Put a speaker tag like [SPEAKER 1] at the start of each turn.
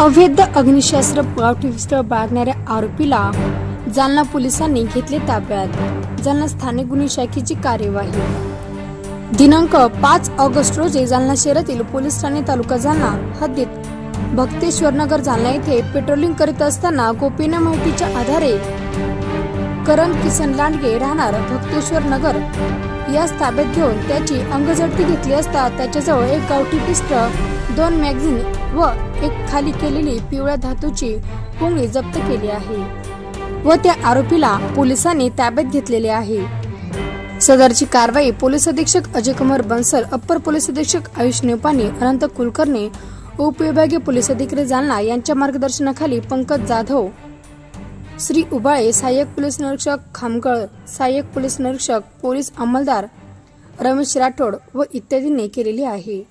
[SPEAKER 1] अवैध अग्निशस्त्र गावठी बाळगणाऱ्या आरोपीला जालना पोलिसांनी घेतले ताब्यात. जालना स्थानिक गुन्हे शाखेची कार्यवाही. दिनांक पाच ऑगस्ट रोजी जालना शहरातील पोलीस ठाणे तालुका जालना हद्दीत भक्तेश्वर नगर जालना येथे पेट्रोलिंग करीत असताना गोपीना माहितीच्या आधारे करण किसन लांडगे राहणार भक्तेश्वर नगर. यास ताब्यात घेऊन त्याची अंगझडती घेतली असता त्याच्याजवळ एक गावठी पिस्टल दोन मॅगझिन व एक खाली केलेली पिवळ्या धातूची पुंगळी जप्त केली आहे व त्या आरोपीला पोलिसांनी ताब्यात घेतलेले आहे. सदरची कारवाई पोलीस अधीक्षक अजय कुमार बन्सल अप्पर पोलीस अधीक्षक आयुष नेपानी अनंत कुलकर्णी उपविभागीय पोलीस अधिकारी जालना यांच्या मार्गदर्शनाखाली पंकज जाधव श्री उबाळे सहाय्यक पोलीस निरीक्षक खामगळ सहाय्यक पोलीस निरीक्षक पोलीस अंमलदार रमेश राठोड व इत्यादींनी केलेली आहे.